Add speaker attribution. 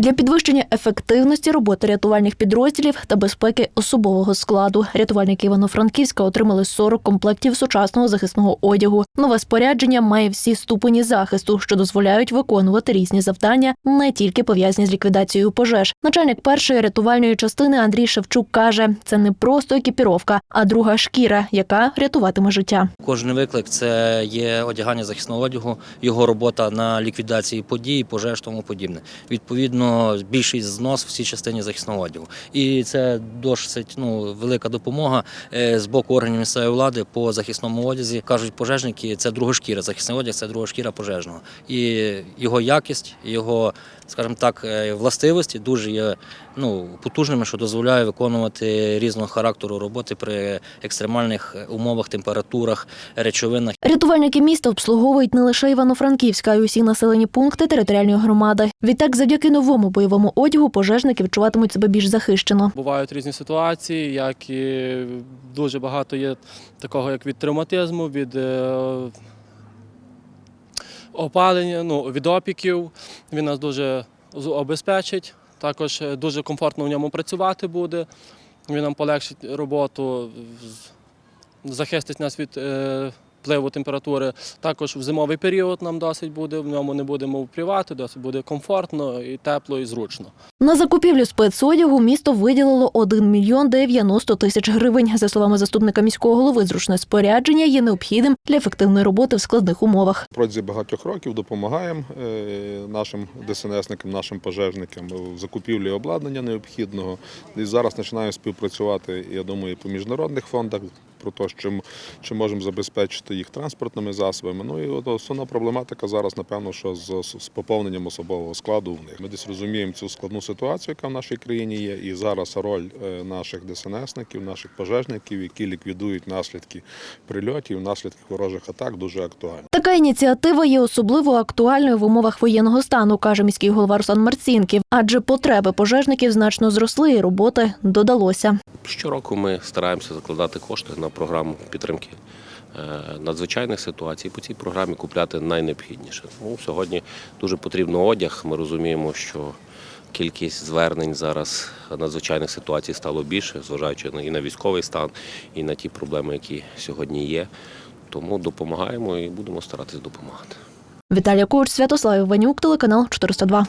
Speaker 1: Для підвищення ефективності роботи рятувальних підрозділів та безпеки особового складу рятувальники Івано-Франківська отримали 40 комплектів сучасного захисного одягу. Нове спорядження має всі ступені захисту, що дозволяють виконувати різні завдання, не тільки пов'язані з ліквідацією пожеж. Начальник першої рятувальної частини Андрій Шевчук каже: це не просто екіпіровка, а друга шкіра, яка рятуватиме життя.
Speaker 2: Кожен виклик це є одягання захисного одягу, його робота на ліквідації подій, пожеж тому подібне. Відповідно, більший знос в цій частині захисного одягу. І це досить ну, велика допомога е, з боку органів місцевої влади по захисному одязі. Кажуть, пожежники це друга шкіра. Захисний одяг це друга шкіра пожежного. І його якість, його, скажімо так, е, властивості дуже є ну, потужними, що дозволяє виконувати різного характеру роботи при екстремальних умовах, температурах, речовинах.
Speaker 1: Рятувальники міста обслуговують не лише Івано-Франківська, а й усі населені пункти територіальної громади. Відтак, завдяки новому бойовому одягу, пожежники відчуватимуть себе більш захищено.
Speaker 3: Бувають різні ситуації, як і дуже багато є такого, як від травматизму, від е, опалення, ну, від опіків. Він нас дуже обезпечить. Також е, дуже комфортно в ньому працювати буде. Він нам полегшить роботу, захистить нас від е, впливу температури. Також в зимовий період нам досить буде, в ньому не будемо впрівати, досить буде комфортно і тепло, і зручно.
Speaker 1: На закупівлю спецодягу місто виділило 1 мільйон 90 тисяч гривень. За словами заступника міського голови, зручне спорядження є необхідним для ефективної роботи в складних умовах.
Speaker 4: Протягом багатьох років допомагаємо е, нашим ДСНСникам, нашим пожежникам в закупівлі обладнання необхідного. І зараз починаємо співпрацювати, я думаю, по міжнародних фондах про те, що м- чи можемо забезпечити їх транспортними засобами. Ну і от основна проблематика зараз, напевно, що з, з поповненням особового складу в них. Ми десь розуміємо цю складну ситуацію, яка в нашій країні є, і зараз роль е, наших ДСНСників, наших пожежників, які ліквідують наслідки прильотів, наслідки ворожих атак, дуже актуальна.
Speaker 1: Така ініціатива є особливо актуальною в умовах воєнного стану, каже міський голова Руслан Марцінків, адже потреби пожежників значно зросли, і роботи додалося.
Speaker 5: Щороку ми стараємося закладати кошти на програму підтримки е, надзвичайних ситуацій. По цій програмі купляти найнеобхідніше. Тому сьогодні дуже потрібно одяг. Ми розуміємо, що кількість звернень зараз надзвичайних ситуацій стало більше, зважаючи на- і на військовий стан, і на ті проблеми, які сьогодні є. Тому допомагаємо і будемо старатись допомагати.
Speaker 1: Віталія Куч, Святослав Іванюк, телеканал 402.